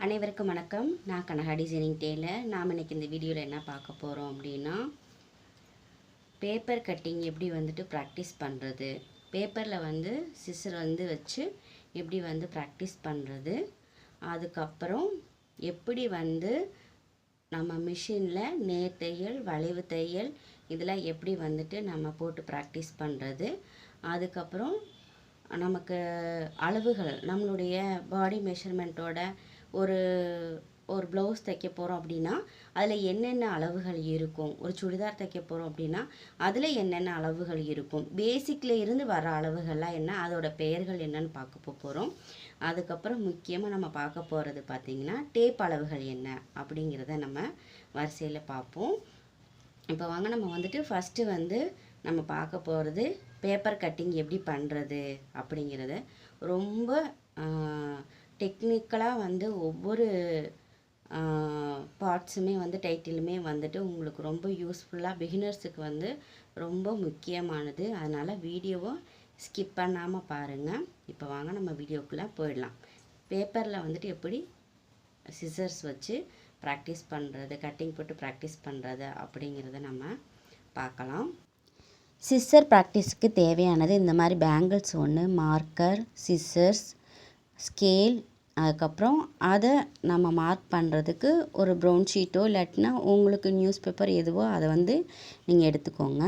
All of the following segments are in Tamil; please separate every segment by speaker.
Speaker 1: அனைவருக்கும் வணக்கம். நான் கனகா டிசைனிங் டெய்லர் நாம் இன்றைக்கி இந்த வீடியோவில் என்ன பார்க்க போகிறோம் அப்படின்னா பேப்பர் கட்டிங் எப்படி வந்துட்டு ப்ராக்டிஸ் பண்ணுறது பேப்பரில் வந்து சிசர் வந்து வச்சு எப்படி வந்து ப்ராக்டிஸ் பண்ணுறது அதுக்கப்புறம் எப்படி வந்து நம்ம மிஷினில் நேர் தையல் வளைவு தையல் இதெல்லாம் எப்படி வந்துட்டு நம்ம போட்டு ப்ராக்டிஸ் பண்ணுறது அதுக்கப்புறம் நமக்கு அளவுகள் நம்மளுடைய பாடி மெஷர்மெண்ட்டோட ஒரு ஒரு ப்ளவுஸ் தைக்க போகிறோம் அப்படின்னா அதில் என்னென்ன அளவுகள் இருக்கும்? ஒரு சுடிதார் தைக்க போகிறோம் அப்படின்னா அதில் என்னென்ன அளவுகள் இருக்கும்? பேசிக்கில் இருந்து வர அளவுகள்லாம் என்ன? அதோட பெயர்கள் என்னன்னு பார்க்க போகிறோம் அதுக்கப்புறம் முக்கியமாக நம்ம பார்க்க போகிறது பார்த்திங்கன்னா டேப் அளவுகள் என்ன? அப்படிங்கிறத நம்ம வரிசையில் பார்ப்போம். இப்போ வாங்க நம்ம வந்துட்டு ஃபஸ்ட்டு வந்து நம்ம பார்க்க போகிறது பேப்பர் கட்டிங் எப்படி பண்ணுறது அப்படிங்கிறத ரொம்ப டெக்னிக்கலாக வந்து ஒவ்வொரு பார்ட்ஸுமே வந்து டைட்டிலுமே வந்துட்டு உங்களுக்கு ரொம்ப யூஸ்ஃபுல்லாக பிகினர்ஸுக்கு வந்து ரொம்ப முக்கியமானது. அதனால் வீடியோவை ஸ்கிப் பண்ணாமல் பாருங்கள் இப்போ வாங்க நம்ம வீடியோக்குள்ளே போயிடலாம். பேப்பரில் வந்துட்டு எப்படி சிசர்ஸ் வச்சு ப்ராக்டிஸ் பண்ணுறது கட்டிங் போட்டு ப்ராக்டிஸ் பண்ணுறது அப்படிங்கிறத நம்ம பார்க்கலாம். சிஸ்ஸர் ப்ராக்டிஸ்க்கு தேவையானது இந்த மாதிரி பேங்கிள்ஸ் ஒன்று மார்க்கர் சிஸ்ஸர்ஸ் ஸ்கேல் அதுக்கப்புறம் அதை நம்ம மார்க் பண்ணுறதுக்கு ஒரு ப்ரௌன் ஷீட்டோ இல்லாட்டினா உங்களுக்கு நியூஸ் பேப்பர் எதுவோ அதை வந்து நீங்கள் எடுத்துக்கோங்க.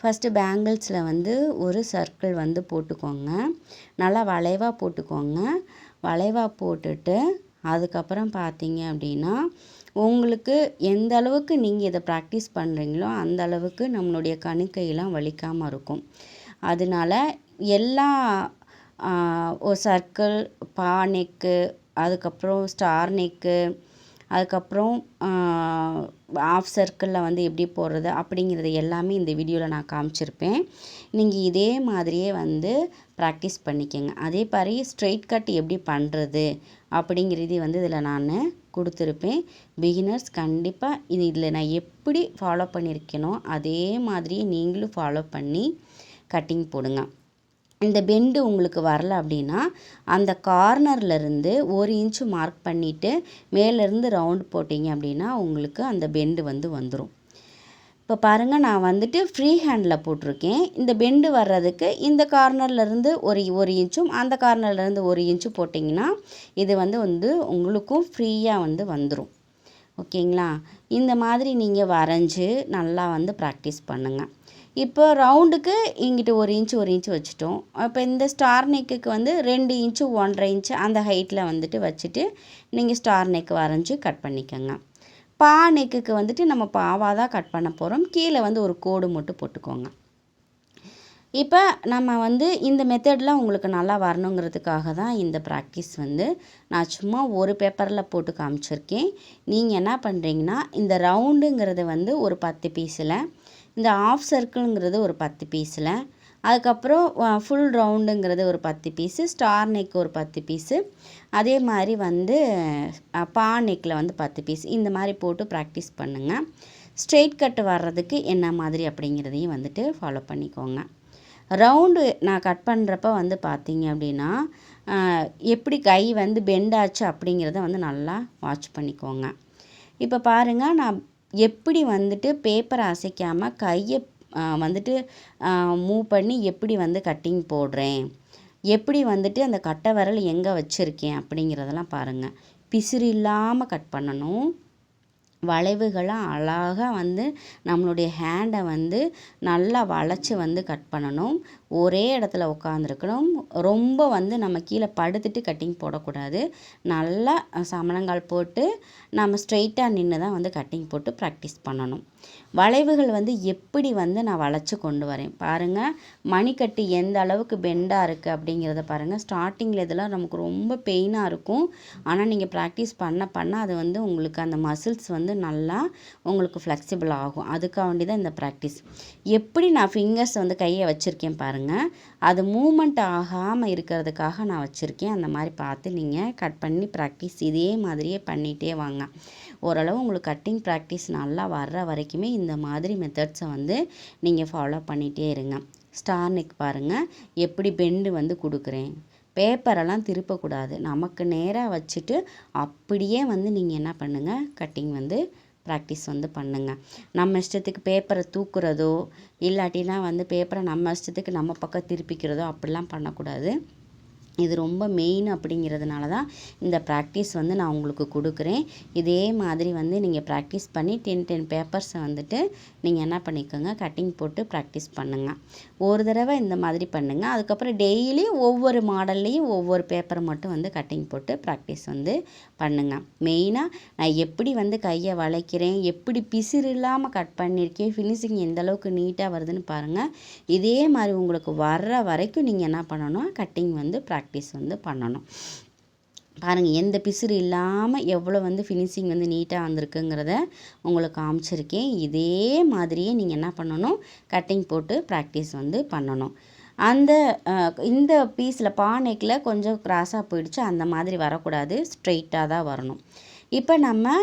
Speaker 1: ஃபஸ்ட்டு பேங்கிள்ஸில் வந்து ஒரு சர்க்கிள் வந்து போட்டுக்கோங்க. நல்லா வளைவாக போட்டுக்கோங்க. வளைவாக போட்டுட்டு அதுக்கப்புறம் பார்த்தீங்க அப்படின்னா உங்களுக்கு எந்த அளவுக்கு நீங்கள் இதை ப்ராக்டிஸ் பண்ணுறீங்களோ அந்த அளவுக்கு நம்மளுடைய கணுக்கையெல்லாம் வலிக்காமல் இருக்கும். அதனால எல்லா ஒரு சர்க்கிள் பா நெக்கு அதுக்கப்புறம் ஸ்டார் நெக்கு அதுக்கப்புறம் ஆஃப் சர்க்கிளில் வந்து எப்படி போடுறது அப்படிங்கிறது எல்லாமே இந்த வீடியோவில் நான் காமிச்சிருப்பேன். நீங்கள் இதே மாதிரியே வந்து ப்ராக்டிஸ் பண்ணிக்கோங்க. அதே மாதிரி ஸ்ட்ரெயிட் கட் எப்படி பண்ணுறது அப்படிங்கிறது வந்து இதில் நான் கொடுத்துருப்பேன். பிகினர்ஸ் கண்டிப்பாக இது இதில் நான் எப்படி ஃபாலோ பண்ணியிருக்கேனோ அதே மாதிரியே நீங்களும் ஃபாலோ பண்ணி கட்டிங் போடுங்க. இந்த பெண்டு உங்களுக்கு வரல அப்படின்னா அந்த கார்னர்லேருந்து ஒரு இன்ச்சு மார்க் பண்ணிவிட்டு மேலேருந்து ரவுண்ட் போட்டிங்க அப்படின்னா உங்களுக்கு அந்த பெண்டு வந்து வந்துடும் இப்போ பாருங்கள் நான் வந்துட்டு ஃப்ரீ ஹேண்டில் போட்டிருக்கேன். இந்த பெண்டு வர்றதுக்கு இந்த கார்னர்லேருந்து ஒரு ஒரு இன்ச்சும் அந்த கார்னர்லேருந்து ஒரு இன்ச்சும் போட்டிங்கன்னா இது வந்து வந்து உங்களுக்கும் ஃப்ரீயாக வந்து வந்துடும் ஓகேங்களா? இந்த மாதிரி நீங்கள் வரைஞ்சி நல்லா வந்து ப்ராக்டிஸ் பண்ணுங்கள் இப்போ ரவுண்டுக்கு இங்கிட்டு ஒரு இன்ச்சு ஒரு இன்ச்சு வச்சுட்டோம். இப்போ இந்த ஸ்டார் நெக்குக்கு வந்து ரெண்டு இன்ச்சு ஒன்றரை இன்ச்சு அந்த ஹைட்டில் வந்துட்டு வச்சுட்டு நீங்கள் ஸ்டார் நெக் வரைஞ்சி கட் பண்ணிக்கோங்க. பா நெக்குக்கு வந்துட்டு நம்ம பாவாக தான் கட் பண்ண போகிறோம் கீழே வந்து ஒரு கோடு மட்டும் போட்டுக்கோங்க. இப்போ நம்ம வந்து இந்த மெத்தட்லாம் உங்களுக்கு நல்லா வரணுங்கிறதுக்காக தான் இந்த ப்ராக்டிஸ் வந்து நான் சும்மா ஒரு பேப்பரில் போட்டு காமிச்சிருக்கேன். நீங்கள் என்ன பண்ணுறீங்கன்னா இந்த ரவுண்டுங்கிறது வந்து ஒரு பத்து பீஸில் இந்த ஆஃப் சர்க்கிளுங்கிறது ஒரு பத்து பீஸில் அதுக்கப்புறம் ஃபுல் ரவுண்டுங்கிறது ஒரு பத்து பீஸு ஸ்டார் நெக் ஒரு பத்து பீஸு அதே மாதிரி வந்து பா நெக்கில் வந்து பத்து பீஸ் இந்த மாதிரி போட்டு ப்ராக்டிஸ் பண்ணுங்கள் ஸ்ட்ரெயிட் கட் வர்றதுக்கு என்ன மாதிரி அப்படிங்கிறதையும் வந்துட்டு ஃபாலோ பண்ணிக்கோங்க. ரவுண்டு நான் கட் பண்ணுறப்ப வந்து பார்த்தீங்க அப்படின்னா எப்படி கை வந்து பெண்டாச்சு அப்படிங்கிறத வந்து நல்லா வாட்ச் பண்ணிக்கோங்க. இப்போ பாருங்கள் நான் எப்படி வந்துட்டு பேப்பரை அசைக்காமல் கையை வந்துட்டு மூவ் பண்ணி எப்படி வந்து கட்டிங் போடுறேன்? எப்படி வந்துட்டு அந்த கட்டை விரல் எங்கே வச்சுருக்கேன் அப்படிங்கிறதெல்லாம் பாருங்கள் பிசிறு இல்லாமல் கட் பண்ணணும். வளைவுகளாக அழகாக வந்து நம்மளுடைய ஹேண்டை வந்து நல்லா வளைச்சி வந்து கட் பண்ணணும். ஒரே இடத்துல உட்காந்துருக்கணும் ரொம்ப வந்து நம்ம கீழே படுத்துட்டு கட்டிங் போடக்கூடாது. நல்லா சமணங்கால் போட்டு நம்ம ஸ்ட்ரெயிட்டாக நின்று தான் வந்து கட்டிங் போட்டு ப்ராக்டிஸ் பண்ணணும். வளைவுகள் வந்து எப்படி வந்து நான் வளைச்சி கொண்டு வரேன்? பாருங்கள் மணிக்கட்டு எந்த அளவுக்கு பெண்டாக இருக்குது அப்படிங்கிறத பாருங்கள் ஸ்டார்டிங்கில் இதெல்லாம் நமக்கு ரொம்ப பெயினாக இருக்கும். ஆனால் நீங்கள் ப்ராக்டிஸ் பண்ண பண்ண அது வந்து உங்களுக்கு அந்த மசில்ஸ் வந்து நல்லா உங்களுக்கு ஃப்ளெக்சிபிள் ஆகும். அதுக்காக வேண்டி தான் இந்த ப்ராக்டிஸ் எப்படி நான் ஃபிங்கர்ஸ் வந்து கையை வச்சுருக்கேன் பாருங்கள் அது மூமெண்ட் ஆகாமல் இருக்கிறதுக்காக நான் வச்சுருக்கேன். அந்த மாதிரி பார்த்து நீங்கள் கட் பண்ணி ப்ராக்டிஸ் இதே மாதிரியே பண்ணிகிட்டே வாங்க. ஓரளவு உங்களுக்கு கட்டிங் ப்ராக்டிஸ் நல்லா வர்ற வரைக்குமே இந்த மாதிரி மெத்தட்ஸை வந்து நீங்கள் ஃபாலோ பண்ணிகிட்டே இருங்க. ஸ்டார் நெக் பாருங்கள் எப்படி பெண்டு வந்து கொடுக்குறேன். பேப்பரெல்லாம் திருப்பக்கூடாது. நமக்கு நேராக வச்சுட்டு அப்படியே வந்து நீங்கள் என்ன பண்ணுங்கள் கட்டிங் வந்து ப்ராக்டிஸ் வந்து பண்ணுங்கள் நம்ம இஷ்டத்துக்கு பேப்பரை தூக்குறதோ இல்லாட்டினா வந்து பேப்பரை நம்ம இஷ்டத்துக்கு நம்ம பக்கம் திருப்பிக்கிறதோ அப்படிலாம் பண்ணக்கூடாது. இது ரொம்ப மெயின் அப்படிங்கிறதுனால தான் இந்த ப்ராக்டிஸ் வந்து நான் உங்களுக்கு கொடுக்குறேன். இதே மாதிரி வந்து நீங்கள் ப்ராக்டிஸ் பண்ணி டென் டென் பேப்பர்ஸை வந்துட்டு நீங்கள் என்ன பண்ணிக்கோங்க கட்டிங் போட்டு ப்ராக்டிஸ் பண்ணுங்கள் ஒரு தடவை இந்த மாதிரி பண்ணுங்கள் அதுக்கப்புறம் டெய்லி ஒவ்வொரு மாடல்லையும் ஒவ்வொரு பேப்பரை மட்டும் வந்து கட்டிங் போட்டு ப்ராக்டிஸ் வந்து பண்ணுங்கள் மெயினாக நான் எப்படி வந்து கையை வளைக்கிறேன் எப்படி பிசிறு இல்லாமல் கட் பண்ணியிருக்கேன் ஃபினிஷிங் எந்தளவுக்கு நீட்டாக வருதுன்னு பாருங்கள் இதே மாதிரி உங்களுக்கு வர்ற வரைக்கும் நீங்கள் என்ன பண்ணணும் கட்டிங் வந்து ப்ராக்டிஸ் ப்ராக்டிஸ் வந்து பண்ணணும். பாருங்கள் எந்த பிசுறு இல்லாமல் எவ்வளோ வந்து ஃபினிஷிங் வந்து நீட்டாக வந்திருக்குங்கிறத உங்களுக்கு காமிச்சிருக்கேன். இதே மாதிரியே நீங்கள் என்ன பண்ணணும்? கட்டிங் போட்டு ப்ராக்டிஸ் வந்து பண்ணணும். அந்த இந்த பீஸில் பானைக்கில் கொஞ்சம் கிராஸாக போயிடுச்சு. அந்த மாதிரி வரக்கூடாது. ஸ்ட்ரெயிட்டாக தான் வரணும். இப்போ நம்ம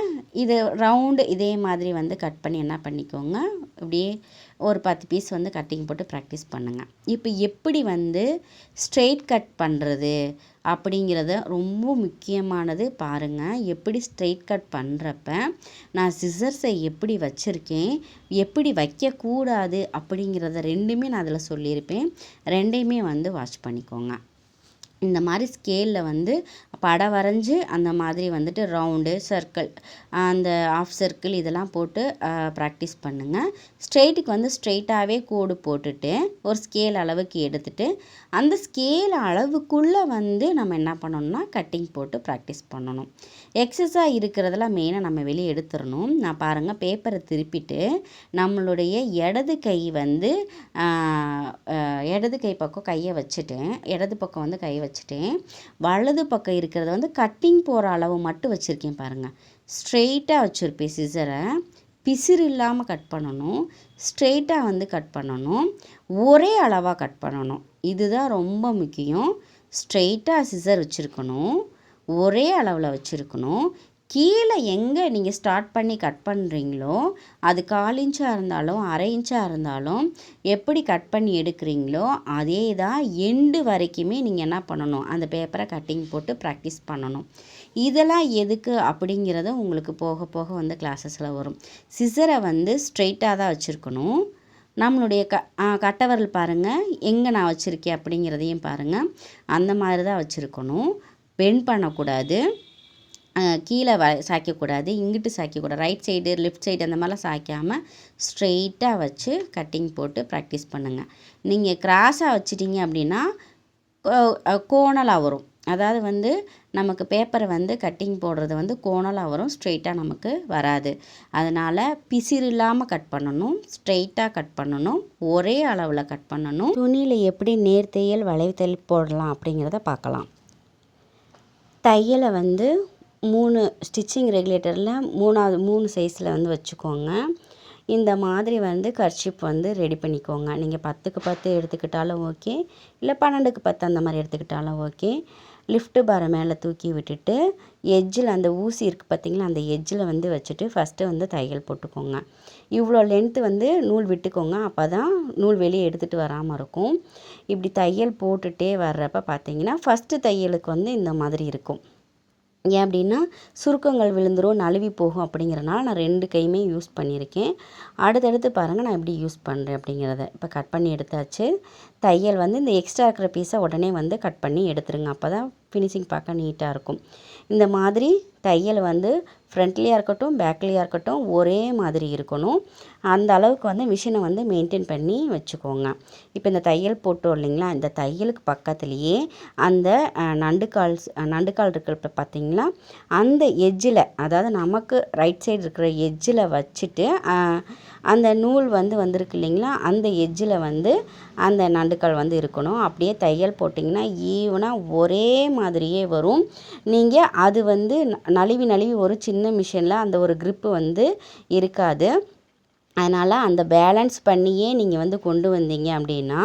Speaker 1: இது ரவுண்டு இதே மாதிரி வந்து கட் பண்ணி என்ன பண்ணிக்கோங்க? இப்படியே ஒரு பத்து பீஸ் வந்து கட்டிங் போட்டு ப்ராக்டிஸ் பண்ணுங்கள் இப்போ எப்படி வந்து ஸ்ட்ரெயிட் கட் பண்ணுறது அப்படிங்கிறத ரொம்ப முக்கியமானது பாருங்கள் எப்படி ஸ்ட்ரெயிட் கட் பண்ணுறப்ப நான் சிசர்ஸை எப்படி வச்சுருக்கேன் எப்படி வைக்கக்கூடாது அப்படிங்கிறத ரெண்டுமே நான் அதில் சொல்லியிருப்பேன். ரெண்டையுமே வந்து வாட்ச் பண்ணிக்கோங்க. இந்த மாதிரி ஸ்கேலில் வந்து படம் வரைஞ்சி அந்த மாதிரி வந்துட்டு ரவுண்டு சர்க்கிள் அந்த ஆஃப் சர்க்கிள் இதெல்லாம் போட்டு ப்ராக்டிஸ் பண்ணுங்கள் ஸ்ட்ரெயிட்டுக்கு வந்து ஸ்ட்ரெயிட்டாகவே கோடு போட்டுட்டு ஒரு ஸ்கேல் அளவுக்கு எடுத்துகிட்டு அந்த ஸ்கேல் அளவுக்குள்ளே வந்து நம்ம என்ன பண்ணணும்னா கட்டிங் போட்டு ப்ராக்டிஸ் பண்ணணும். எக்ஸஸாக இருக்கிறதெல்லாம் மெயினாக நம்ம வெளியே எடுத்துடணும் நான் பாருங்கள் பேப்பரை திருப்பிட்டு நம்மளுடைய இடது கை வந்து இடது கை பக்கம் கையை வச்சுட்டேன். இடது பக்கம் வந்து கையை வச்சுட்டேன். வலது பக்கம் இருக்கிறத வந்து கட்டிங் போகிற அளவு மட்டும் வச்சுருக்கேன் பாருங்கள் ஸ்ட்ரெயிட்டாக வச்சுருப்பேன் சிசரை பிசிறு இல்லாமல் கட் பண்ணணும். ஸ்ட்ரெயிட்டாக வந்து கட் பண்ணணும். ஒரே அளவாக கட் பண்ணணும். இதுதான் ரொம்ப முக்கியம். ஸ்ட்ரெயிட்டாக சிசர் வச்சுருக்கணும். ஒரே அளவில் வச்சுருக்கணும். கீழே எங்கே நீங்கள் ஸ்டார்ட் பண்ணி கட் பண்ணுறீங்களோ அது கால் இன்ச்சாக இருந்தாலும் அரை இன்ச்சாக இருந்தாலும் எப்படி கட் பண்ணி எடுக்கிறீங்களோ அதே தான் எண்டு வரைக்குமே நீங்கள் என்ன பண்ணணும் அந்த பேப்பரை கட்டிங் போட்டு ப்ராக்டிஸ் பண்ணணும். இதெல்லாம் எதுக்கு அப்படிங்கிறத உங்களுக்கு போக போக வந்து கிளாஸஸில் வரும். சிசரை வந்து ஸ்ட்ரெயிட்டாக தான் வச்சுருக்கணும். நம்மளுடைய க கட்டவரல் பாருங்கள் எங்கே நான் வச்சுருக்கேன் அப்படிங்கிறதையும் பாருங்கள் அந்த மாதிரி தான் வச்சுருக்கணும். பெண்ட் பண்ணக்கூடாது. கீழே வ சாய்க்கக்கூடாது. இங்கிட்டு சாய்க்கக்கூடாது. ரைட் சைடு லெஃப்ட் சைடு அந்த மாதிரிலாம் சாய்க்காமல் ஸ்ட்ரெயிட்டாக வச்சு கட்டிங் போட்டு ப்ராக்டிஸ் பண்ணுங்கள் நீங்கள் கிராஸாக வச்சிட்டிங்க அப்படின்னா கோணலாக வரும். அதாவது வந்து நமக்கு பேப்பரை வந்து கட்டிங் போடுறது வந்து கோணலாக வரும். ஸ்ட்ரெயிட்டாக நமக்கு வராது. அதனால் பிசிறு இல்லாமல் கட் பண்ணணும். ஸ்ட்ரெயிட்டாக கட் பண்ணணும். ஒரே அளவில் கட் பண்ணணும். துணியில் எப்படி நேர்த்தையல் வளைவுத்தல் போடலாம் அப்படிங்கிறத பார்க்கலாம். தையலை வந்து மூணு ஸ்டிச்சிங் ரெகுலேட்டரில் மூணாவது மூணு சைஸில் வந்து வச்சுக்கோங்க. இந்த மாதிரி வந்து கர்ச்சிப் வந்து ரெடி பண்ணிக்கோங்க. நீங்கள் பத்துக்கு பத்து எடுத்துக்கிட்டாலும் ஓகே இல்லை பன்னெண்டுக்கு பத்து அந்த மாதிரி எடுத்துக்கிட்டாலும் ஓகே லிஃப்ட்டு பாரை மேலே தூக்கி விட்டுட்டு எஜ்ஜில் அந்த ஊசி இருக்குது பார்த்திங்களா அந்த எஜ்ஜில் வந்து வச்சுட்டு ஃபஸ்ட்டு வந்து தையல் போட்டுக்கோங்க. இவ்வளோ லென்த்து வந்து நூல் விட்டுக்கோங்க அப்போ தான் நூல் வெளியே எடுத்துகிட்டு வராமல் இருக்கும். இப்படி தையல் போட்டுகிட்டே வர்றப்ப பார்த்தீங்கன்னா ஃபஸ்ட்டு தையலுக்கு வந்து இந்த மாதிரி இருக்கும். ஏன் அப்படின்னா சுருக்கங்கள் விழுந்துரும் நழுவி போகும் அப்படிங்கிறனால நான் ரெண்டு கையுமே யூஸ் பண்ணியிருக்கேன். அடுத்தடுத்து பாருங்கள் நான் எப்படி யூஸ் பண்ணுறேன் அப்படிங்கிறத. இப்போ கட் பண்ணி எடுத்தாச்சு. தையல் வந்து இந்த எக்ஸ்ட்ரா இருக்கிற பீஸை உடனே வந்து கட் பண்ணி எடுத்துருங்க. அப்போ தான் ஃபினிஷிங் பார்க்க நீட்டாக இருக்கும். இந்த மாதிரி தையல் வந்து ஃப்ரண்ட்லேயாக இருக்கட்டும் பேக்லேயாக இருக்கட்டும் ஒரே மாதிரி இருக்கணும். அந்த அளவுக்கு வந்து மிஷினை வந்து மெயின்டைன் பண்ணி வச்சுக்கோங்க. இப்போ இந்த தையல் போட்டோம் இல்லைங்களா? இந்த தையலுக்கு பக்கத்துலேயே அந்த நண்டுக்கால் நண்டுக்கால் இருக்கிறப்ப பார்த்தீங்களா? அந்த எஜ்ஜில் அதாவது நமக்கு ரைட் சைடு இருக்கிற எஜ்ஜில் வச்சுட்டு அந்த நூல் வந்து வந்திருக்கு இல்லைங்களா? அந்த எஜ்ஜில் வந்து அந்த நண்டுக்கால் வந்து இருக்கணும். அப்படியே தையல் போட்டிங்கன்னா ஈவனாக ஒரே மாதிரியே வரும். நீங்கள் அது வந்து நழுவி நழுவி ஒரு சின்ன மிஷினில் அந்த ஒரு க்ரிப்பு வந்து இருக்காது. அதனால் அந்த பேலன்ஸ் பண்ணியே நீங்கள் வந்து கொண்டு வந்தீங்க அப்படின்னா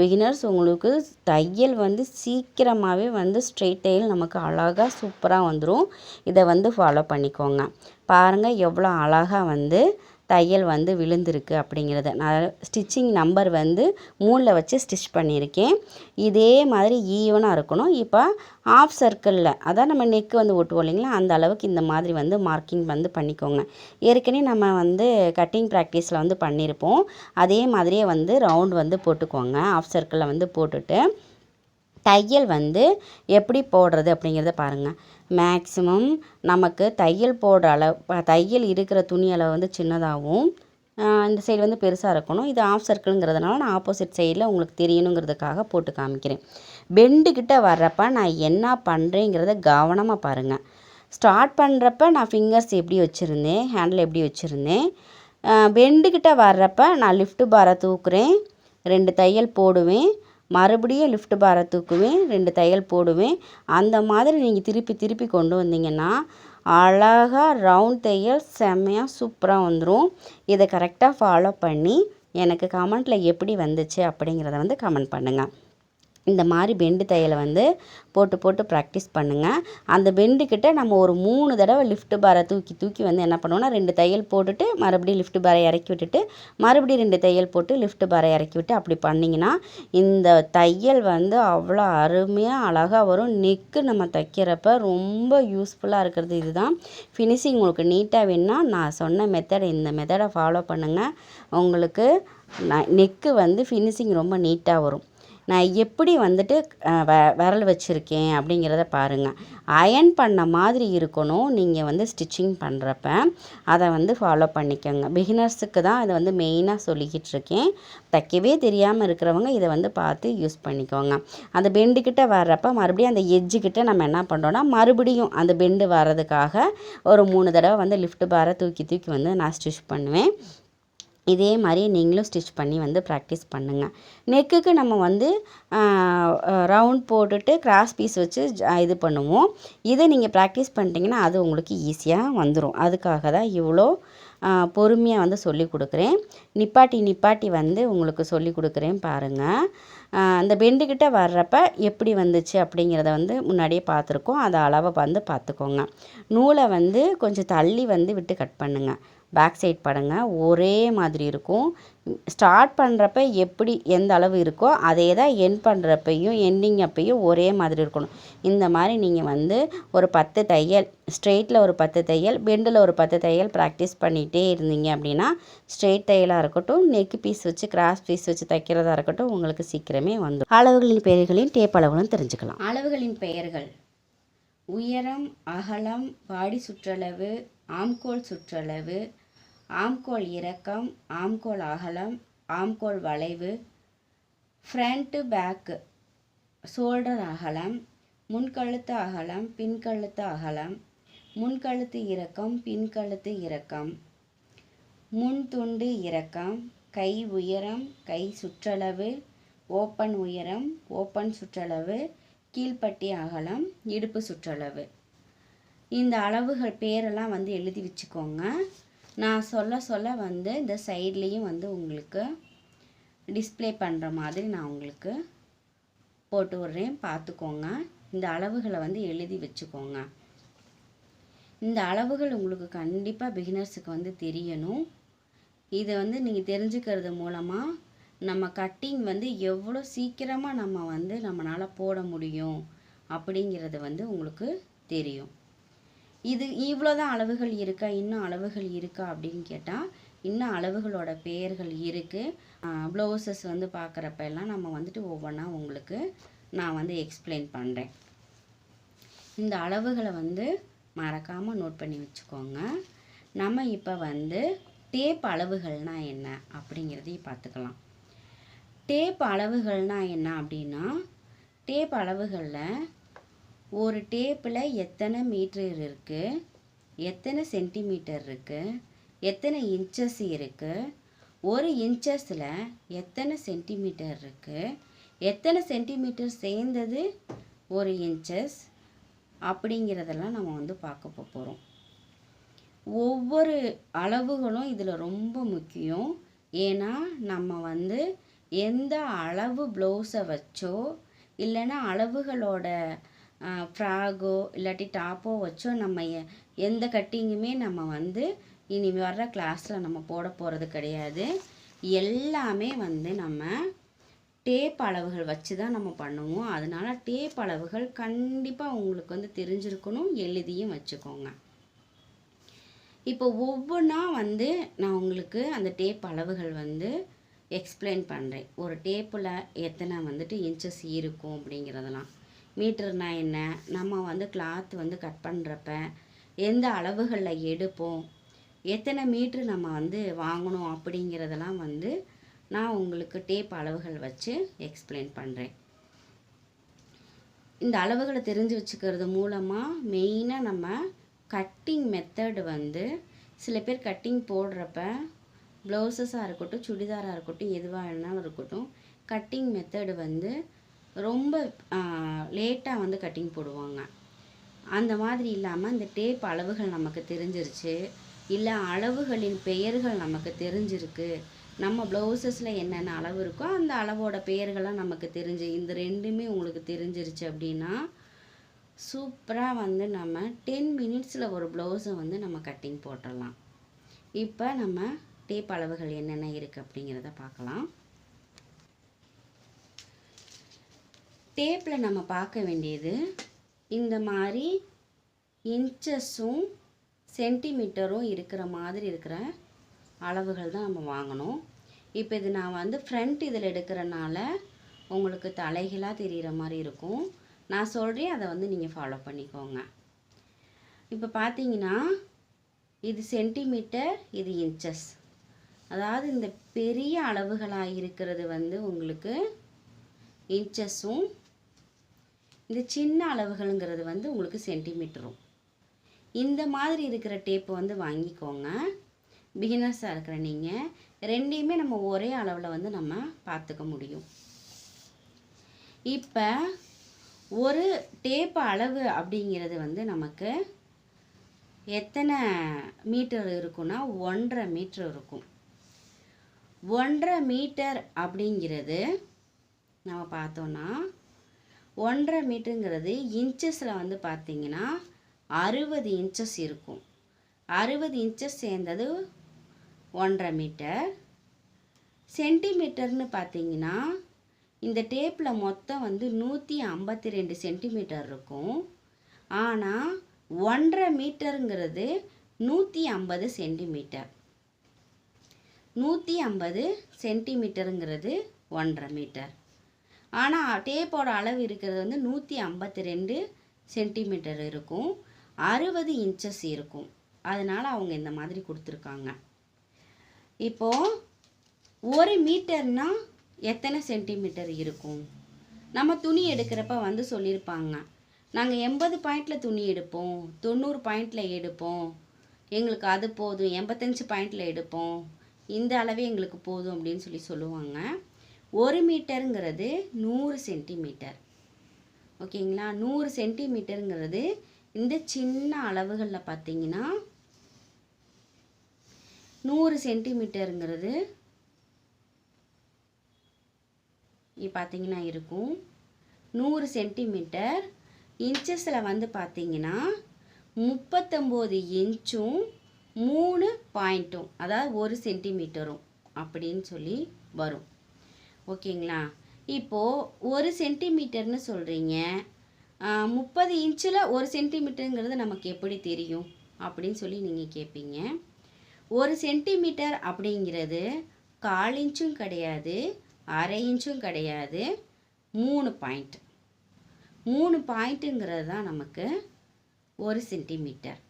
Speaker 1: பிகினர்ஸ் உங்களுக்கு தையல் வந்து சீக்கிரமாகவே வந்து ஸ்ட்ரெயிட் தையல் நமக்கு அழகாக சூப்பராக வந்துடும் இதை வந்து ஃபாலோ பண்ணிக்கோங்க. பாருங்கள் எவ்வளோ அழகாக வந்து தையல் வந்து விழுந்திருக்கு அப்படிங்கிறத. நான் ஸ்டிச்சிங் நம்பர் வந்து மூணில் வச்சு ஸ்டிச் பண்ணியிருக்கேன். இதே மாதிரி ஈவனாக இருக்கணும். இப்போ ஆஃப் சர்க்கிளில் அதான் நம்ம நெக் வந்து ஒட்டுவோம் இல்லைங்களா? அந்த அளவுக்கு இந்த மாதிரி வந்து மார்க்கிங் வந்து பண்ணிக்கோங்க. ஏற்கனவே நம்ம வந்து கட்டிங் ப்ராக்டிஸில் வந்து பண்ணியிருப்போம். அதே மாதிரியே வந்து ரவுண்ட் வந்து போட்டுக்கோங்க. ஆஃப் சர்க்கிளில் வந்து போட்டுட்டு தையல் வந்து எப்படி போடுறது அப்படிங்கிறத பாருங்கள் மேக்ஸிமம் நமக்கு தையல் போடுற அளவு தையல் இருக்கிற துணி அளவு வந்து சின்னதாகவும் இந்த சைடு வந்து பெருசாக இருக்கணும். இது ஆஃப் சர்க்கிளுங்கிறதுனால நான் ஆப்போசிட் சைடில் உங்களுக்கு தெரியணுங்கிறதுக்காக போட்டு காமிக்கிறேன். பெண்டுக்கிட்ட வர்றப்ப நான் என்ன பண்ணுறேங்கிறத கவனமாக பாருங்கள் ஸ்டார்ட் பண்ணுறப்ப நான் ஃபிங்கர்ஸ் எப்படி வச்சுருந்தேன் ஹேண்டில் எப்படி வச்சுருந்தேன் பெண்டுக்கிட்ட வர்றப்ப நான் லிஃப்ட் பாரை தூக்குறேன் ரெண்டு தையல் போடுவேன் மறுபடியும் லிஃப்ட் பாரை தூக்குவேன் ரெண்டு தையல் போடுவேன். அந்த மாதிரி நீங்கள் திருப்பி திருப்பி கொண்டு வந்தீங்கன்னா அழகாக ரவுண்ட் தையல் செம்மையாக சூப்பராக வந்துடும் இதை கரெக்டாக ஃபாலோ பண்ணி எனக்கு கமெண்ட்டில் எப்படி வந்துச்சு அப்படிங்கிறத வந்து கமெண்ட் பண்ணுங்கள் இந்த மாதிரி பெண்டு தையலை வந்து போட்டு போட்டு ப்ராக்டிஸ் பண்ணுங்கள் அந்த பெண்டுக்கிட்ட நம்ம ஒரு மூணு தடவை லிஃப்ட் பாரை தூக்கி தூக்கி வந்து என்ன பண்ணுவோம்னா ரெண்டு தையல் போட்டுட்டு மறுபடியும் லிஃப்ட் பாரை இறக்கி விட்டுட்டு மறுபடியும் ரெண்டு தையல் போட்டு லிஃப்ட் பாரை இறக்கி விட்டு அப்படி பண்ணிங்கன்னா இந்த தையல் வந்து அவ்வளோ அருமையாக அழகாக வரும். நெக்கு நம்ம தைக்கிறப்ப ரொம்ப யூஸ்ஃபுல்லாக இருக்கிறது இதுதான். ஃபினிஷிங் உங்களுக்கு நீட்டாக வேணுன்னா நான் சொன்ன மெத்தட் இந்த மெத்தடை ஃபாலோ பண்ணுங்கள் உங்களுக்கு நெக்கு வந்து ஃபினிஷிங் ரொம்ப நீட்டாக வரும். நான் எப்படி வந்துட்டு வ விரல் வச்சுருக்கேன் அப்படிங்கிறத பாருங்கள் அயன் பண்ண மாதிரி இருக்கணும். நீங்கள் வந்து ஸ்டிச்சிங் பண்ணுறப்ப அதை வந்து ஃபாலோ பண்ணிக்கோங்க. பிகினர்ஸுக்கு தான் இதை வந்து மெயினாக சொல்லிக்கிட்டு இருக்கேன். தைக்கவே தெரியாமல் இருக்கிறவங்க இதை வந்து பார்த்து யூஸ் பண்ணிக்கோங்க. அந்த பெண்டுக்கிட்ட வர்றப்ப மறுபடியும் அந்த எஜ்ஜுக்கிட்ட நம்ம என்ன பண்ணுறோன்னா மறுபடியும் அந்த பெண்டு வர்றதுக்காக ஒரு மூணு தடவை வந்து லிஃப்ட் பாரை தூக்கி தூக்கி வந்து நான் ஸ்டிச் பண்ணுவேன். இதே மாதிரி நீங்களும் ஸ்டிச் பண்ணி வந்து ப்ராக்டிஸ் பண்ணுங்கள் நெக்குக்கு நம்ம வந்து ரவுண்ட் போட்டுட்டு கிராஸ் பீஸ் வச்சு இது பண்ணுவோம். இதை நீங்கள் ப்ராக்டிஸ் பண்ணிட்டீங்கன்னா அது உங்களுக்கு ஈஸியாக வந்துடும் அதுக்காக தான் இவ்வளோ பொறுமையாக வந்து சொல்லி கொடுக்குறேன். நிப்பாட்டி நிப்பாட்டி வந்து உங்களுக்கு சொல்லி கொடுக்குறேன் பாருங்கள் அந்த பெண்டுக்கிட்ட வர்றப்ப எப்படி வந்துச்சு அப்படிங்கிறத வந்து முன்னாடியே பார்த்துருக்கோம். அதை அளவை வந்து பார்த்துக்கோங்க. நூலை வந்து கொஞ்சம் தள்ளி வந்து விட்டு கட் பண்ணுங்கள் பேக் சைட் படங்க ஒரே மாதிரி இருக்கும். ஸ்டார்ட் பண்ணுறப்ப எப்படி எந்த அளவு இருக்கோ அதே தான் என் பண்ணுறப்பையும் எண்டிங் அப்பையும் ஒரே மாதிரி இருக்கணும். இந்த மாதிரி நீங்கள் வந்து ஒரு பத்து தையல் ஸ்ட்ரெயிட்டில் ஒரு பத்து தையல் பெண்டில் ஒரு பத்து தையல் ப்ராக்டிஸ் பண்ணிகிட்டே இருந்தீங்க அப்படின்னா ஸ்ட்ரெயிட் தையலாக இருக்கட்டும் நெக் பீஸ் வச்சு கிராஸ் பீஸ் வச்சு தைக்கிறதா இருக்கட்டும் உங்களுக்கு சீக்கிரமே வந்துடும் அளவுகளின் பெயர்களின் டேப் அளவுகளும் தெரிஞ்சுக்கலாம்.
Speaker 2: அளவுகளின் பெயர்கள். உயரம் அகலம் வாடி சுற்றளவு ஆம்கோல் சுற்றளவு ஆம்கோல் இறக்கம் ஆம்கோல் அகலம் ஆம்கோல் வளைவு ஃப்ரண்ட்டு பேக்கு ஷோல்டர் அகலம் முன்கழுத்து அகலம் பின்கழுத்து அகலம் முன்கழுத்து இறக்கம் பின்கழுத்து இறக்கம் முன் துண்டு இறக்கம் கை உயரம் கை சுற்றளவு ஓப்பன் உயரம் ஓப்பன் சுற்றளவு கீழ்ப்பட்டி அகலம் இடுப்பு சுற்றளவு. இந்த அளவுகள் பேரெல்லாம் வந்து எழுதி வச்சுக்கோங்க. நான் சொல்ல சொல்ல வந்து இந்த சைட்லேயும் வந்து உங்களுக்கு டிஸ்பிளே பண்ணுற மாதிரி நான் உங்களுக்கு போட்டு விட்றேன். பார்த்துக்கோங்க. இந்த அளவுகளை வந்து எழுதி வச்சுக்கோங்க. இந்த அளவுகள் உங்களுக்கு கண்டிப்பாக பிகினர்ஸுக்கு வந்து தெரியணும். இதை வந்து நீங்கள் தெரிஞ்சுக்கிறது மூலமாக நம்ம கட்டிங் வந்து எவ்வளோ சீக்கிரமாக நம்ம வந்து நம்மளால் போட முடியும் அப்படிங்கிறது வந்து உங்களுக்கு தெரியும். இது இவ்வளோ தான் அளவுகள் இருக்கா? இன்னும் அளவுகள் இருக்கா? அப்படின்னு கேட்டால் இன்னும் அளவுகளோட பெயர்கள் இருக்குது ப்ளவுசஸ் வந்து பார்க்குறப்ப எல்லாம் நம்ம வந்துட்டு ஒவ்வொன்றா உங்களுக்கு நான் வந்து எக்ஸ்பிளைன் பண்ணுறேன் இந்த அளவுகளை வந்து மறக்காமல் நோட் பண்ணி வச்சுக்கோங்க. நம்ம இப்போ வந்து டேப் அளவுகள்னால் என்ன அப்படிங்கிறதையும் பார்த்துக்கலாம். டேப் அளவுகள்னால் என்ன அப்படின்னா டேப் அளவுகளில் ஒரு டேப்பில் எத்தனை மீட்டர் இருக்குது எத்தனை சென்டிமீட்டர் இருக்குது எத்தனை இன்ச்சஸ் இருக்குது ஒரு இன்ச்சஸில் எத்தனை சென்டிமீட்டர் இருக்குது எத்தனை சென்டிமீட்டர் சேர்ந்தது ஒரு இன்ச்சஸ்? அப்படிங்கிறதெல்லாம் நம்ம வந்து பார்க்க போகிறோம் ஒவ்வொரு அளவுகளும் இதில் ரொம்ப முக்கியம். ஏன்னா நம்ம வந்து எந்த அளவு ப்ளவுஸை வச்சோ இல்லைன்னா அளவுகளோட ஃப்ராகோ இல்லாட்டி டாப்போ வச்சோ நம்ம எந்த கட்டிங்குமே நம்ம வந்து இனி வர்ற கிளாஸில் நம்ம போட போகிறது கிடையாது. எல்லாமே வந்து நம்ம டேப் அளவுகள் வச்சு தான் நம்ம பண்ணுவோம். அதனால் டேப் அளவுகள் கண்டிப்பாக உங்களுக்கு வந்து தெரிஞ்சிருக்கணும். எழுதியும் வச்சுக்கோங்க. இப்போ ஒவ்வொன்றா வந்து நான் உங்களுக்கு அந்த டேப் அளவுகள் வந்து எக்ஸ்பிளைன் பண்ணுறேன் ஒரு டேப்பில் எத்தனை வந்துட்டு இன்ச்சஸ் இருக்கும் அப்படிங்கிறதெல்லாம். மீட்டர்னா என்ன? நம்ம வந்து கிளாத் வந்து கட் பண்ணுறப்ப எந்த அளவுகளில் எடுப்போம்? எத்தனை மீட்ரு நம்ம வந்து வாங்கணும் அப்படிங்கிறதெல்லாம் வந்து நான் உங்களுக்கு டேப் அளவுகள் வச்சு எக்ஸ்பிளைன் பண்ணுறேன் இந்த அளவுகளை தெரிஞ்சு வச்சுக்கிறது மூலமாக மெயினாக நம்ம கட்டிங் மெத்தடு வந்து சில பேர் கட்டிங் போடுறப்ப ப்ளவுசஸாக இருக்கட்டும் சுடிதாராக இருக்கட்டும் எதுவாக வேணாலும் இருக்கட்டும் கட்டிங் மெத்தடு வந்து ரொம்ப லேட்டாக வந்து கட்டிங் போடுவாங்க. அந்த மாதிரி இல்லாமல் இந்த டேப் அளவுகள் நமக்கு தெரிஞ்சிருச்சு. இல்லை அளவுகளின் பெயர்கள் நமக்கு தெரிஞ்சிருக்கு. நம்ம ப்ளவுசஸில் என்னென்ன அளவு இருக்கோ அந்த அளவோட பெயர்கள்லாம் நமக்கு தெரிஞ்சு இந்த ரெண்டுமே உங்களுக்கு தெரிஞ்சிருச்சு அப்படின்னா சூப்பராக வந்து நம்ம டென் மினிட்ஸில் ஒரு ப்ளவுஸை வந்து நம்ம கட்டிங் போட்டுடலாம். இப்போ நம்ம டேப் அளவுகள் என்னென்ன இருக்குது அப்படிங்கிறத பார்க்கலாம். டேப்பில் நம்ம பார்க்க வேண்டியது இந்த மாதிரி இன்ச்சஸும் சென்டிமீட்டரும் இருக்கிற மாதிரி இருக்கிற அளவுகள் தான் நம்ம வாங்கணும். இப்போ இது நான் வந்து ஃப்ரண்ட் இதில் எடுக்கிறனால உங்களுக்கு தலைகளாக தெரிகிற மாதிரி இருக்கும். நான் சொல்கிறேன் அதை வந்து நீங்கள் ஃபாலோ பண்ணிக்கோங்க. இப்போ பார்த்தீங்கன்னா இது சென்டிமீட்டர் இது இன்ச்சஸ் அதாவது இந்த பெரிய அளவுகளாக இருக்கிறது வந்து உங்களுக்கு இன்ச்சஸும் இந்த சின்ன அளவுகளுங்கிறது வந்து உங்களுக்கு சென்டிமீட்டரும் இந்த மாதிரி இருக்கிற டேப்பு வந்து வாங்கிக்கோங்க. பிகினர்ஸாக இருக்கிற நீங்கள் ரெண்டையுமே நம்ம ஒரே அளவில் வந்து நம்ம பார்த்துக்க முடியும். இப்போ ஒரு டேப் அளவு அப்படிங்கிறது வந்து நமக்கு எத்தனை மீட்டர் இருக்குன்னா ஒன்றரை மீட்டர் இருக்கும். ஒன்றரை மீட்டர் அப்படிங்கிறது நம்ம பார்த்தோன்னா ஒன்றரை மீட்டருங்கிறது இன்ச்சஸில் வந்து பார்த்தீங்கன்னா அறுபது இன்ச்சஸ் இருக்கும். அறுபது இன்ச்சஸ் சேர்ந்தது ஒன்றரை மீட்டர். சென்டிமீட்டர்னு பார்த்தீங்கன்னா இந்த டேப்பில் மொத்தம் வந்து நூற்றி ஐம்பத்தி ரெண்டு சென்டிமீட்டர் இருக்கும். ஆனால் ஒன்றரை மீட்டருங்கிறது நூற்றி ஐம்பது சென்டிமீட்டர். நூற்றி ஐம்பது சென்டிமீட்டருங்கிறது ஒன்றரை மீட்டர். ஆனால் டேப்போட அளவு இருக்கிறது வந்து நூற்றி ஐம்பத்தி ரெண்டு சென்டிமீட்டர் இருக்கும். அறுபது இன்ச்சஸ் இருக்கும். அதனால் அவங்க இந்த மாதிரி கொடுத்துருக்காங்க. இப்போது ஒரு மீட்டர்னால் எத்தனை சென்டிமீட்டர் இருக்கும்? நம்ம துணி எடுக்கிறப்ப வந்து சொல்லியிருப்பாங்க. நாங்கள் எண்பது பாயிண்டில் துணி எடுப்போம் தொண்ணூறு பாயிண்டில் எடுப்போம். எங்களுக்கு அது போதும் எண்பத்தஞ்சு பாயிண்டில் எடுப்போம். இந்த அளவே எங்களுக்கு போதும் அப்படின்னு சொல்லி சொல்லுவாங்க. ஒரு மீட்டருங்கிறது நூறு சென்டிமீட்டர். ஓகேங்களா? நூறு சென்டிமீட்டருங்கிறது இந்த சின்ன அளவுகளில் பார்த்தீங்கன்னா நூறு சென்டிமீட்டருங்கிறது இ பார்த்தீங்கன்னா இருக்கும். நூறு சென்டிமீட்டர் இன்ச்சஸில் வந்து பார்த்தீங்கன்னா முப்பத்தொம்போது இன்ச்சும் மூணு பாயிண்ட்டும் அதாவது ஒரு சென்டிமீட்டரும் அப்படின்னு சொல்லி வரும். ஓகேங்களா? இப்போது ஒரு சென்டிமீட்டர்னு சொல்கிறீங்க முப்பது இன்ச்சில் ஒரு சென்டிமீட்டருங்கிறது நமக்கு எப்படி தெரியும்? அப்படின்னு சொல்லி நீங்கள் கேட்பீங்க ஒரு சென்டிமீட்டர் அப்படிங்கிறது கால் இன்ச்சும் கிடையாது அரை இன்ச்சும் கிடையாது மூணு பாயிண்ட். மூணு பாயிண்ட்டுங்கிறது தான் நமக்கு ஒரு சென்டிமீட்டர்.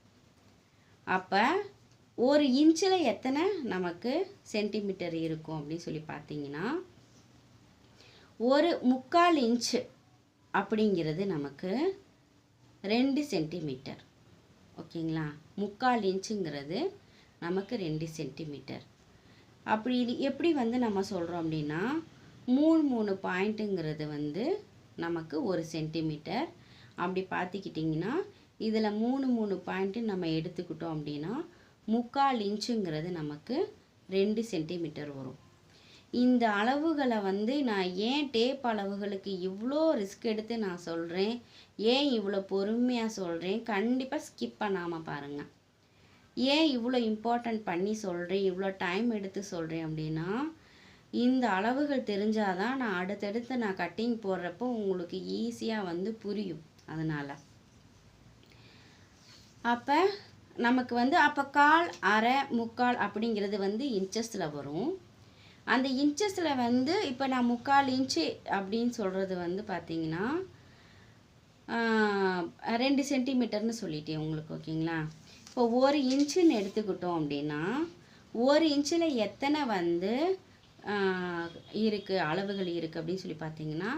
Speaker 2: அப்போ ஒரு இன்ச்சில் எத்தனை நமக்கு சென்டிமீட்டர் இருக்கும் அப்படின்னு சொல்லி பார்த்தீங்கன்னா ஒரு முக்கால் இன்ச்சு அப்படிங்கிறது நமக்கு ரெண்டு சென்டிமீட்டர் ஓகேங்களா? முக்கால் இன்ச்சுங்கிறது நமக்கு ரெண்டு சென்டிமீட்டர் அப்படி இது எப்படி வந்து நம்ம சொல்கிறோம் அப்படின்னா மூணு மூணு பாயிண்ட்டுங்கிறது வந்து நமக்கு ஒரு சென்டிமீட்டர் அப்படி பார்த்துக்கிட்டிங்கன்னா இதில் மூணு மூணு பாயிண்ட்டு நம்ம எடுத்துக்கிட்டோம் அப்படின்னா முக்கால் இன்ச்சுங்கிறது நமக்கு ரெண்டு சென்டிமீட்டர் வரும். இந்த அளவுகளை வந்து நான் ஏன் டேப் அளவுகளுக்கு இவ்வளோ ரிஸ்க் எடுத்து நான் சொல்கிறேன் ஏன் இவ்வளோ பொறுமையாக சொல்கிறேன் கண்டிப்பாக ஸ்கிப் பண்ணாமல் பாருங்கள் ஏன் இவ்வளோ இம்பார்ட்டன்ட் பண்ணி சொல்கிறேன் இவ்வளோ டைம் எடுத்து சொல்கிறேன் அப்படின்னா இந்த அளவுகள் தெரிஞ்சாதான் நான் அடுத்தடுத்து நான் கட்டிங் போடுறப்போ உங்களுக்கு ஈஸியாக வந்து புரியும் அதனால். அப்போ நமக்கு வந்து அப்போ கால் அரை முக்கால் அப்படிங்கிறது வந்து இன்ச்சஸில் வரும். அந்த இன்ச்சஸில் வந்து இப்போ நான் முக்கால் இன்ச்சு அப்படின்னு சொல்கிறது வந்து பார்த்தீங்கன்னா ரெண்டு சென்டிமீட்டர்னு சொல்லிட்டேன் உங்களுக்கு ஓகேங்களா? இப்போ ஒரு இன்ச்சுன்னு எடுத்துக்கிட்டோம் அப்படின்னா ஒரு இன்ச்சில் எத்தனை வந்து இருக்குது அளவுகள் இருக்குது அப்படின்னு சொல்லி பார்த்தீங்கன்னா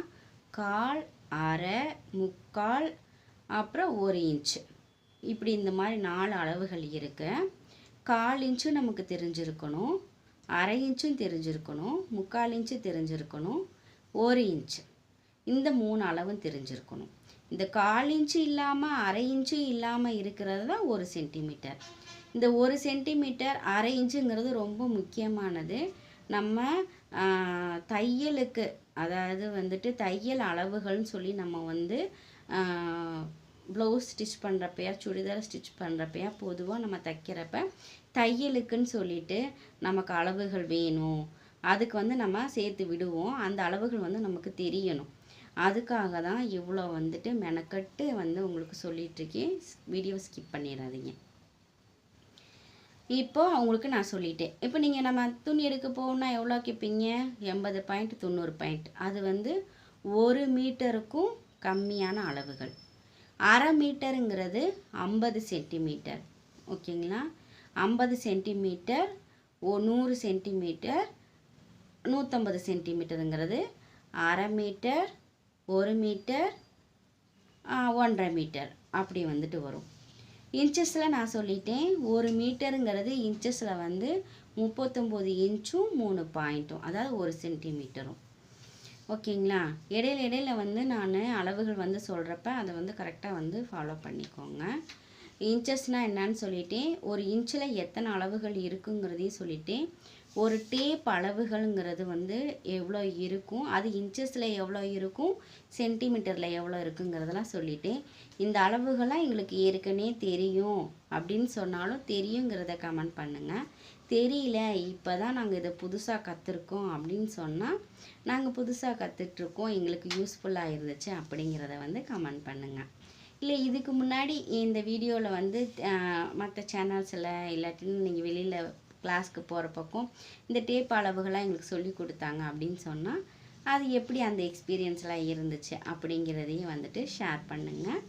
Speaker 2: கால் அரை முக்கால் அப்புறம் ஒரு இன்ச்சு. இப்படி இந்த மாதிரி நாலு அளவுகள் இருக்குது கால் இன்ச்சும் நமக்கு தெரிஞ்சிருக்கணும். அரை இன்ச்சும் தெரிஞ்சிருக்கணும் முக்கால் இன்ச்சு தெரிஞ்சிருக்கணும் ஒரு இன்ச்சு. இந்த மூணு அளவும் தெரிஞ்சிருக்கணும். இந்த கால் இன்ச்சு இல்லாமல் அரை இன்ச்சு இல்லாமல் இருக்கிறது தான் ஒரு சென்டிமீட்டர். இந்த ஒரு சென்டிமீட்டர் அரை இன்ச்சுங்கிறது ரொம்ப முக்கியமானது. நம்ம தையலுக்கு அதாவது வந்துட்டு தையல் அளவுகள்னு சொல்லி நம்ம வந்து ப்ளவுஸ் ஸ்டிச் பண்ணுறப்பையா சுடிதார் ஸ்டிச் பண்ணுறப்பையா பொதுவாக நம்ம தைக்கிறப்ப தையலுக்குன்னு சொல்லிட்டு நமக்கு அளவுகள் வேணும். அதுக்கு வந்து நம்ம சேர்த்து விடுவோம். அந்த அளவுகள் வந்து நமக்கு தெரியணும். அதுக்காக தான் இவ்வளோ வந்துட்டு மெனக்கட்டு வந்து உங்களுக்கு சொல்லிகிட்ருக்கேன் வீடியோ ஸ்கிப் பண்ணிடாதீங்க. இப்போ அவங்களுக்கு நான் சொல்லிட்டேன். இப்போ நீங்கள் நம்ம துணி எடுக்க போகணுன்னா எவ்வளோ கேட்பீங்க? எண்பது பாயிண்ட் தொண்ணூறு பாயிண்ட் அது வந்து ஒரு மீட்டருக்கும் கம்மியான அளவுகள். அரை மீட்டருங்கிறது ஐம்பது சென்டிமீட்டர். ஓகேங்களா? ஐம்பது சென்டிமீட்டர் ஓ நூறு சென்டிமீட்டர் நூற்றம்பது சென்டிமீட்டருங்கிறது. அரை மீட்டர் ஒரு மீட்டர் ஒன்றரை மீட்டர் அப்படி வந்துட்டு வரும். இன்ச்சஸில் நான் சொல்லிட்டேன் ஒரு மீட்டருங்கிறது இன்ச்சஸில் வந்து முப்பத்தொம்போது இன்ச்சும் மூணு பாயிண்ட்டும் அதாவது ஒரு சென்டிமீட்டரும். ஓகேங்களா? இடையில இடையில வந்து நான் அளவுகள் வந்து சொல்கிறப்ப அதை வந்து கரெக்டாக வந்து ஃபாலோ பண்ணிக்கோங்க. இன்ச்சஸ்னால் என்னன்னு சொல்லிட்டேன் ஒரு இன்ச்சில் எத்தனை அளவுகள் இருக்குங்கிறதையும் சொல்லிட்டேன் ஒரு டேப் அளவுகள்ங்கிறது வந்து எவ்வளோ இருக்கும் அது இன்ச்சஸில் எவ்வளோ இருக்கும் சென்டிமீட்டரில் எவ்வளோ இருக்குங்கிறதெல்லாம் சொல்லிட்டேன் இந்த அளவுகள்லாம் எங்களுக்கு ஏற்கனவே தெரியும். அப்படின்னு சொன்னாலும் தெரியுங்கிறத கமெண்ட் பண்ணுங்கள் தெரியல இப்போ தான் நாங்கள் இதை புதுசாக கற்றுருக்கோம் அப்படின்னு சொன்னால் நாங்கள் புதுசாக கற்றுட்ருக்கோம் எங்களுக்கு யூஸ்ஃபுல்லாக இருந்துச்சு அப்படிங்கிறத வந்து கமெண்ட் பண்ணுங்கள் இல்லை இதுக்கு முன்னாடி இந்த வீடியோவில் வந்து மற்ற சேனல்ஸில் இல்லாட்டின்னு நீங்கள் வெளியில் கிளாஸ்க்கு போகிற பக்கம் இந்த டேப் அளவுகளாக எங்களுக்கு சொல்லி கொடுத்தாங்க அப்படின்னு சொன்னால் அது எப்படி அந்த எக்ஸ்பீரியன்ஸ்லாம் இருந்துச்சு அப்படிங்கிறதையும் வந்துட்டு ஷேர் பண்ணுங்கள்